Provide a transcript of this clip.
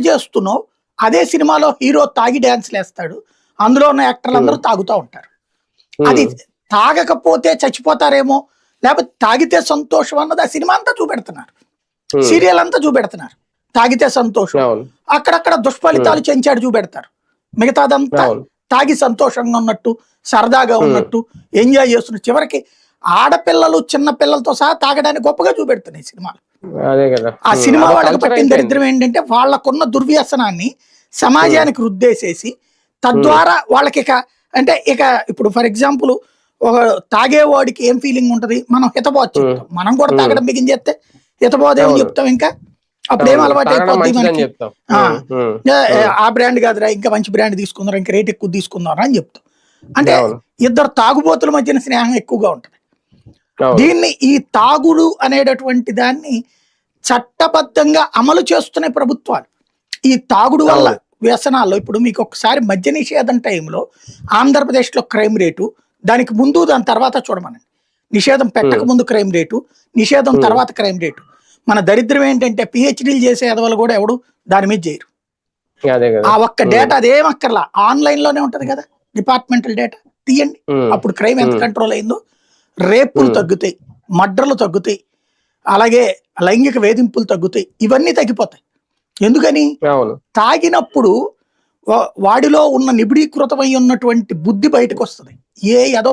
Act చేస్తున్నావు అదే సినిమాలో హీరో తాగి డ్యాన్స్లు వేస్తాడు అందులో ఉన్న యాక్టర్లు అందరూ తాగుతూ ఉంటారు. అది తాగకపోతే చచ్చిపోతారేమో లేకపోతే తాగితే సంతోషం అన్నది ఆ సినిమా అంతా చూపెడుతున్నారు. ఉమ్, సీరియల్ అంతా చూపెడుతున్నారు. తాగితే సంతోషం. అక్కడక్కడ దుష్ఫలితాలు చెంచాడు చూపెడతారు. మిగతాదంతా తాగి సంతోషంగా ఉన్నట్టు సరదాగా ఉన్నట్టు ఎంజాయ్ చేస్తున్నట్టు చివరికి ఆడపిల్లలు చిన్న పిల్లలతో సహా తాగడానికి గొప్పగా చూపెడుతున్నాయి సినిమాలు. ఆ సినిమా వాళ్ళకి పట్టిన. దరిద్రం ఏంటంటే వాళ్ళకున్న దుర్వ్యసనాన్ని సమాజానికి రుద్దేసేసి తద్వారా వాళ్ళకి ఇక అంటే ఇక ఇప్పుడు ఫర్ ఎగ్జాంపుల్ ఒక తాగేవాడికి ఏం ఫీలింగ్ ఉంటది? మనం హితబోధ చెప్తాం. మనం కూడా తాగడం బిగించేస్తే హితబోధ ఏమని అవును. చెప్తాం ఇంకా? అప్పుడు ఏం అలవాటు అయిపోద్ది మనకి. ఆ. ఏ, బ్రాండ్ కాదురా ఇంకా మంచి బ్రాండ్ తీసుకుందాం ఇంకా రేట్ ఎక్కువ తీసుకుందాం అని చెప్తాం. అంటే. ఇద్దరు తాగుబోతుల మధ్యన స్నేహం ఎక్కువగా ఉంటది. దీన్ని ఈ తాగుడు అనేటటువంటి దాన్ని చట్టబద్ధంగా అమలు చేస్తున్నాయి ప్రభుత్వాలు. ఈ తాగుడు వల్ల. వ్యసనాల్లో ఇప్పుడు మీకు ఒకసారి మద్య నిషేధం టైంలో ఆంధ్రప్రదేశ్లో క్రైమ్ రేటు దానికి ముందు దాని తర్వాత చూడమనండి. నిషేధం పెట్టక ముందు క్రైమ్ రేటు నిషేధం. తర్వాత క్రైమ్ రేటు. మన దరిద్రం ఏంటంటే పిహెచ్డీలు చేసే ఎదవలు కూడా ఎవడు దాని మీద చేయరు. ఆ ఒక్క డేటా అదేం అక్కర్లా. ఆన్లైన్లోనే ఉంటది కదా డిపార్ట్మెంటల్ డేటా తీయండి. అప్పుడు క్రైమ్ ఎంత. కంట్రోల్ అయిందో రేపులు. తగ్గుతాయి మర్డర్లు తగ్గుతాయి అలాగే లైంగిక వేధింపులు తగ్గుతాయి ఇవన్నీ తగ్గిపోతాయి. ఎందుకని? తాగినప్పుడు వాడిలో ఉన్న నిబిడీకృతమై ఉన్నటువంటి బుద్ధి బయటకు వస్తుంది ఏ ఏదో